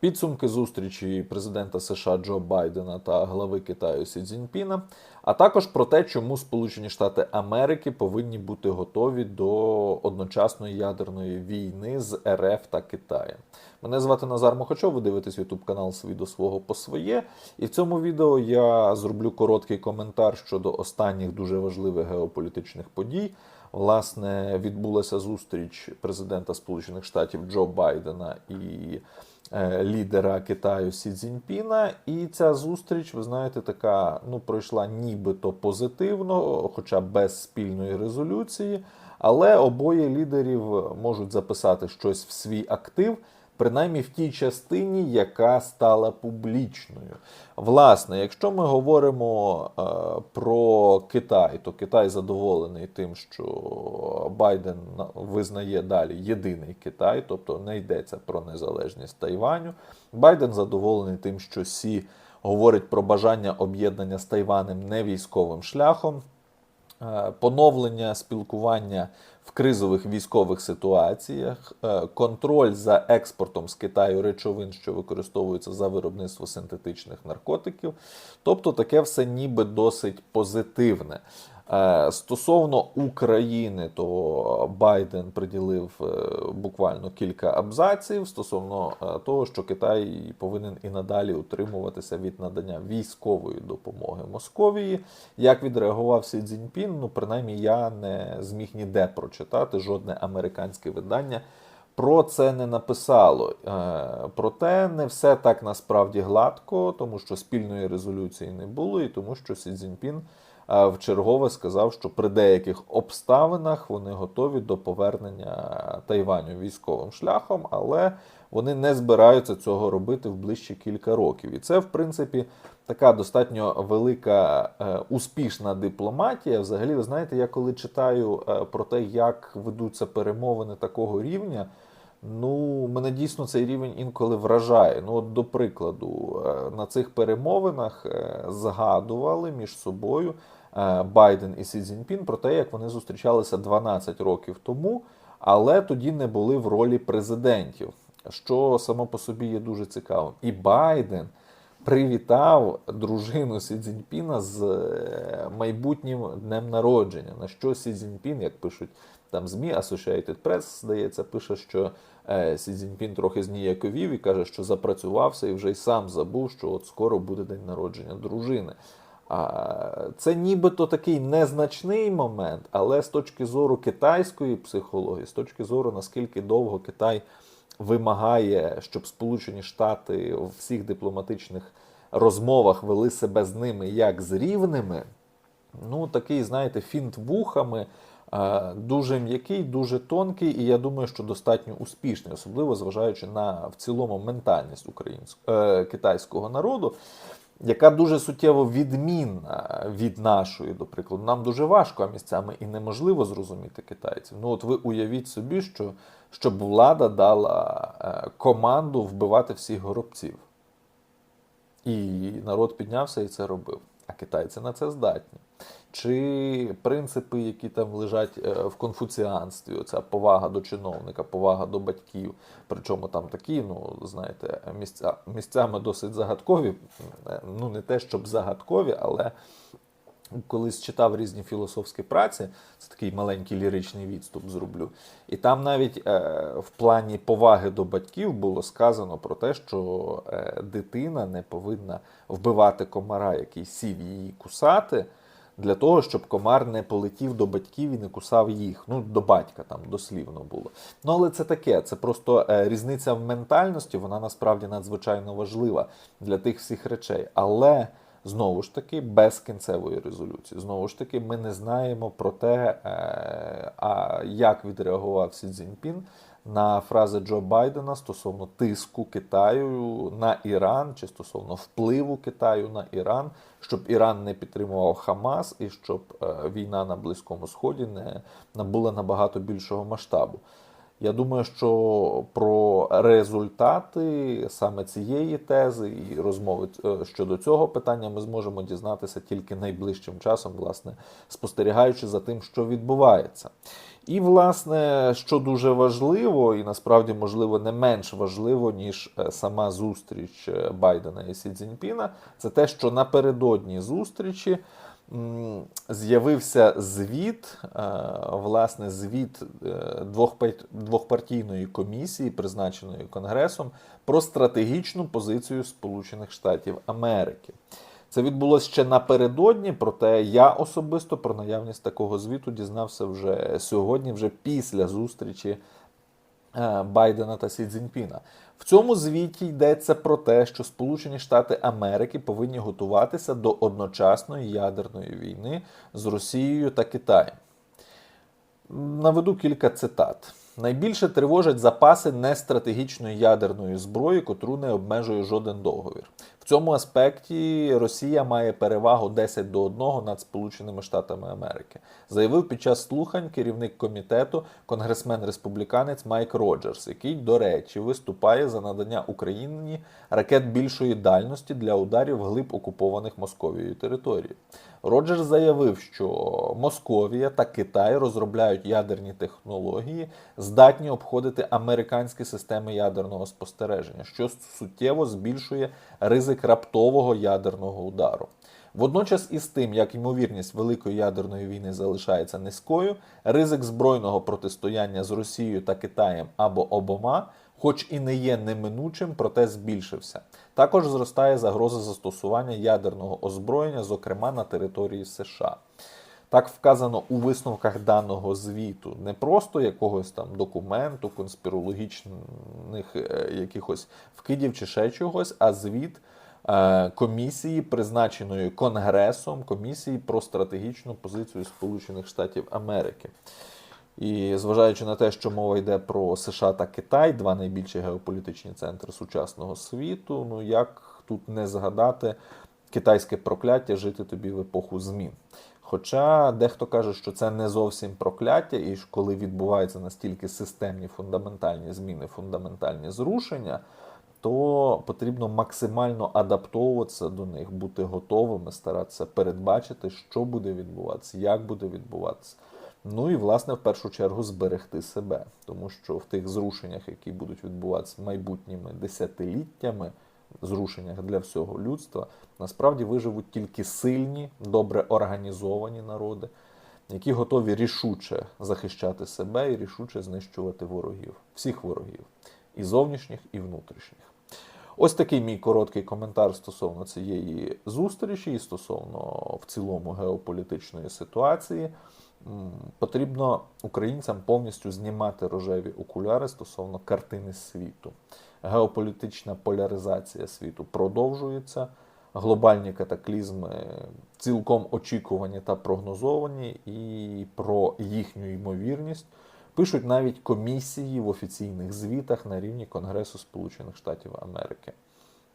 підсумки зустрічі президента США Джо Байдена та глави Китаю Сі Цзіньпіна, а також про те, чому Сполучені Штати Америки повинні бути готові до одночасної ядерної війни з РФ та Китаєм. Мене звати Назар Мохачов, ви дивитесь YouTube канал «Свій до свого по своє. І в цьому відео я зроблю короткий коментар щодо останніх дуже важливих геополітичних подій. Власне, відбулася зустріч президента Сполучених Штатів Джо Байдена і лідера Китаю Сі Цзіньпіна. І ця зустріч, ви знаєте, така ну пройшла нібито позитивно, хоча без спільної резолюції. Але обоє лідерів можуть записати щось в свій актив. Принаймні в тій частині, яка стала публічною. Власне, якщо ми говоримо е, про Китай, то Китай задоволений тим, що Байден визнає далі єдиний Китай, тобто не йдеться про незалежність Тайваню. Байден задоволений тим, що Сі говорить про бажання об'єднання з Тайванем не військовим шляхом. Е, поновлення спілкування в кризових військових ситуаціях, е, контроль за експортом з Китаю речовин, що використовуються за виробництво синтетичних наркотиків. Тобто таке все ніби досить позитивне. Е, Стосовно України, то Байден приділив е, буквально кілька абзаців стосовно е, того, що Китай повинен і надалі утримуватися від надання військової допомоги Московії. Як відреагував Сі Цзіньпін, ну принаймні я не зміг ніде прочитати жодне американське видання. Про це не написало. Проте не все так насправді гладко, тому що спільної резолюції не було, і тому що Сі Цзіньпін вчергове сказав, що при деяких обставинах вони готові до повернення Тайваню військовим шляхом, але вони не збираються цього робити в ближчі кілька років. І це, в принципі, така достатньо велика е, успішна дипломатія. Взагалі, ви знаєте, я коли читаю е, про те, як ведуться перемовини такого рівня. Ну, мене дійсно цей рівень інколи вражає. Ну, от, до прикладу, е, на цих перемовинах згадували між собою Байден і Сі Цзіньпін про те, як вони зустрічалися 12 років тому, але тоді не були в ролі президентів, що само по собі є дуже цікавим. І Байден привітав дружину Сі Цзіньпіна з е, майбутнім днем народження. На що Сі Цзіньпін, як пишуть там ЗМІ, Associated Press, здається, пише, що е, Сі Цзіньпін трохи зніяковів і каже, що запрацювався і вже й сам забув, що от скоро буде день народження дружини. Це нібито такий незначний момент, але з точки зору китайської психології, з точки зору наскільки довго Китай вимагає, щоб Сполучені Штати у всіх дипломатичних розмовах вели себе з ними як з рівними, ну такий, знаєте, фінт вухами. Дуже м'який, дуже тонкий, і я думаю, що достатньо успішний, особливо зважаючи на в цілому ментальність українського е, китайського народу, яка дуже суттєво відмінна від нашої, до прикладу. Нам дуже важко, а місцями і неможливо зрозуміти китайців. Ну от ви уявіть собі, що щоб влада дала е, команду вбивати всіх горобців. І народ піднявся і це робив. А китайці на це здатні. Чи принципи, які там лежать е, в конфуціанстві, оця повага до чиновника, повага до батьків, причому там такі, ну знаєте, місця, місцями досить загадкові. Е, Ну не те, щоб загадкові, але колись читав різні філософські праці, це такий маленький ліричний відступ зроблю. І там навіть е, в плані поваги до батьків було сказано про те, що е, дитина не повинна вбивати комара, який сів її кусати, для того, щоб комар не полетів до батьків і не кусав їх. Ну, до батька там дослівно було. Ну, але це таке, це просто е, різниця в ментальності, вона насправді надзвичайно важлива для тих всіх речей. Але знову ж таки без кінцевої резолюції. Знову ж таки, ми не знаємо про те, е, а як відреагував Сі Цзіньпін на фрази Джо Байдена стосовно тиску Китаю на Іран чи стосовно впливу Китаю на Іран, щоб Іран не підтримував Хамас і щоб е, війна на Близькому Сході не набула набагато більшого масштабу. Я думаю, що про результати саме цієї тези і розмови е, щодо цього питання ми зможемо дізнатися тільки найближчим часом, власне, спостерігаючи за тим, що відбувається. І, власне, що дуже важливо, і насправді, можливо, не менш важливо, ніж е, сама зустріч е, Байдена і Сі Цзіньпіна, це те, що напередодні зустрічі з'явився звіт, е, власне, звіт е, двохпартійної комісії, призначеної Конгресом, про стратегічну позицію Сполучених Штатів Америки. Це відбулося ще напередодні, проте я особисто про наявність такого звіту дізнався вже сьогодні, вже після зустрічі Байдена та Сі Цзіньпіна. В цьому звіті йдеться про те, що Сполучені Штати Америки повинні готуватися до одночасної ядерної війни з Росією та Китаєм. Наведу кілька цитат. Найбільше тривожать запаси нестратегічної ядерної зброї, котру не обмежує жоден договір. Цьому аспекті Росія має перевагу 10 до 1 над Сполученими Штатами Америки, заявив під час слухань керівник комітету, конгресмен-республіканець Майк Роджерс, який, до речі, виступає за надання Україні ракет більшої дальності для ударів глиб окупованих Московією територій. Роджерс заявив, що Московія та Китай розробляють ядерні технології, здатні обходити американські системи ядерного спостереження, що суттєво збільшує ризик раптового ядерного удару. Водночас із тим, як ймовірність великої ядерної війни залишається низькою, ризик збройного протистояння з Росією та Китаєм або обома, хоч і не є неминучим, проте збільшився. Також зростає загроза застосування ядерного озброєння, зокрема на території США. Так вказано у висновках даного звіту, не просто якогось там документу, конспірологічних е, якихось вкидів чи ще чогось, а звіт е, комісії, призначеної Конгресом, комісії про стратегічну позицію Сполучених Штатів Америки. І зважаючи на те, що мова йде про США та Китай, два найбільші геополітичні центри сучасного світу, ну як тут не згадати китайське прокляття жити тобі в епоху змін. Хоча дехто каже, що це не зовсім прокляття, і коли відбуваються настільки системні фундаментальні зміни, фундаментальні зрушення, то потрібно максимально адаптовуватися до них, бути готовими, старатися передбачити, що буде відбуватися, як буде відбуватися. Ну і, власне, в першу чергу зберегти себе, тому що в тих зрушеннях, які будуть відбуватися майбутніми десятиліттями, зрушеннях для всього людства, насправді виживуть тільки сильні, добре організовані народи, які готові рішуче захищати себе і рішуче знищувати ворогів, всіх ворогів, і зовнішніх, і внутрішніх. Ось такий мій короткий коментар стосовно цієї зустрічі і стосовно в цілому геополітичної ситуації. Потрібно українцям повністю знімати рожеві окуляри стосовно картини світу. Геополітична поляризація світу продовжується. Глобальні катаклізми цілком очікувані та прогнозовані, і про їхню ймовірність пишуть навіть комісії в офіційних звітах на рівні Конгресу Сполучених Штатів Америки.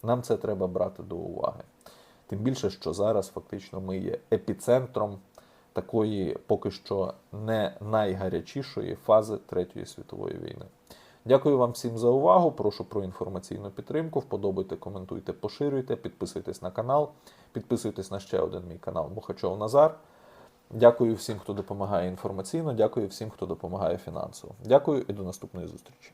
Нам це треба брати до уваги. Тим більше, що зараз фактично ми є епіцентром такої поки що не найгарячішої фази Третьої світової війни. Дякую вам всім за увагу. Прошу про інформаційну підтримку. Вподобайте, коментуйте, поширюйте, підписуйтесь на канал, підписуйтесь на ще один мій канал Мухачов Назар. Дякую всім, хто допомагає інформаційно. Дякую всім, хто допомагає фінансово. Дякую і до наступної зустрічі.